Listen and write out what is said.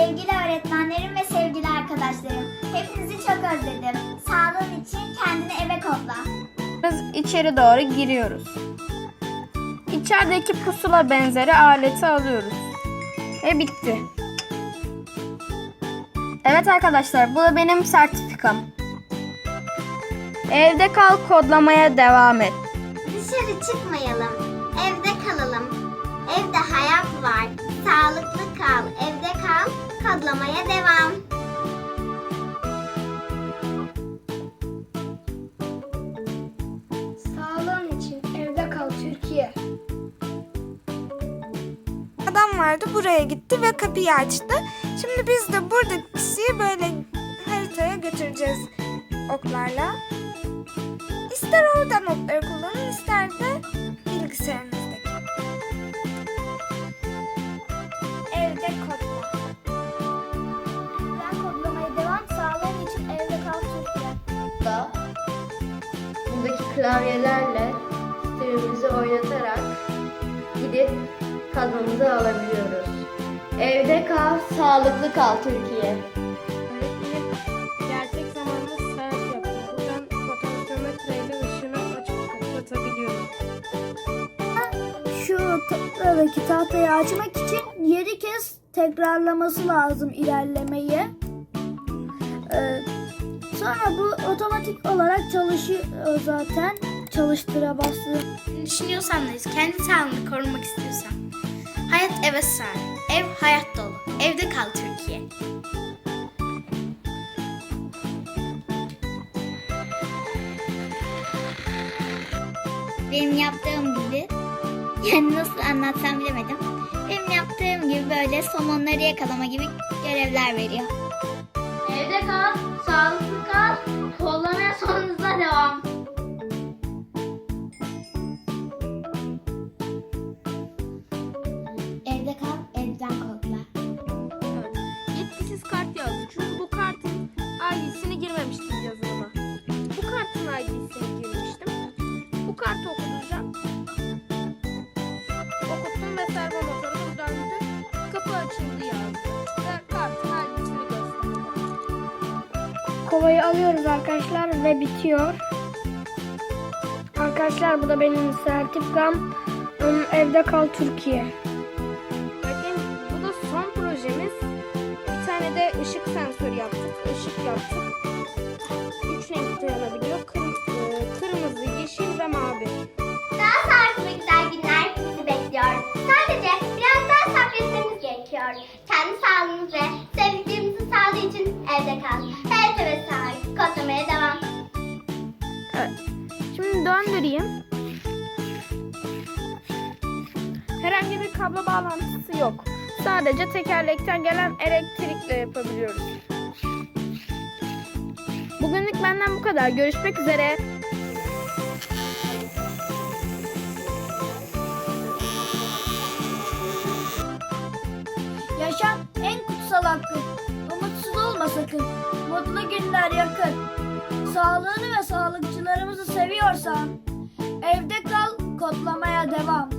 Sevgili öğretmenlerim ve sevgili arkadaşlarım, hepinizi çok özledim. Sağlığın için kendini eve kodla. Biz içeri doğru giriyoruz. İçerideki pusula benzeri aleti alıyoruz. Ve bitti. Evet arkadaşlar bu da benim sertifikam. Evde kal kodlamaya devam et. Dışarı çıkmayalım, evde kalalım. Evde hayat var, sağlıklı kal, evde kal, kodlamaya devam. Sağlığın için evde kal Türkiye. Adam vardı buraya gitti ve kapıyı açtı. Şimdi biz de buradaki kişiyi böyle haritaya götüreceğiz oklarla. İster oradan okları kullanın ister de bilgisayarınızdaki. Klavyelerle sistemimizi oynatarak gidip kazanımızı alabiliyoruz. Evde kal, sağlıklı kal Türkiye. Gerçek zamanlı saat yapıyor. Buradan fotometre ışını açıp kapatabiliyorum. Şu tahtadaki tahtayı açmak için 7 kez tekrarlaması lazım ilerlemeyi. Ee, sonra bu otomatik olarak çalışıyor zaten. Çalıştıra bastı. Düşünüyorsanız kendi sağlığını korumak istiyorsan. Hayat eve sar. Ev hayat dolu. Evde kal Türkiye. Benim yaptığım gibi, yani nasıl anlatsam bilemedim. Benim yaptığım gibi böyle somonları yakalama gibi görevler veriyor. Evde kal, sağlıklı kal. Kollamaya sonunuzda devam. Evde kal, evden kodla. Evet. Yetkisiz kart yazdı. Çünkü bu kartın ID'sini girmemiştim yazılıma. Bu kartın ID'sini girmiştim. Bu kartı Kovayı alıyoruz arkadaşlar ve bitiyor. Arkadaşlar bu da benim sertifikam. Evde kal Türkiye. Bakın bu da son projemiz. Bir tane de ışık sensörü yaptık. Işık yaptık. Üç renk dayanabiliyor. Kır- e, kırmızı, yeşil ve mavi. Daha sağlıklı güzel günler bizi bekliyor. Sadece biraz daha sabretmemiz gerekiyor. Kendi sağlığımız ve sevdiklerimizin sağlığı için evde kal. Döndüreyim. Herhangi bir kablo bağlantısı yok. Sadece tekerlekten gelen elektrikle yapabiliyoruz. Bugünlük benden bu kadar. Görüşmek üzere. Yaşam en kutsal hakkı. Umutsuz olma sakın. Mutlu günler yakın. Sağlığını ve sağlıkçılarımızı seviyorsan evde kal kodlamaya devam.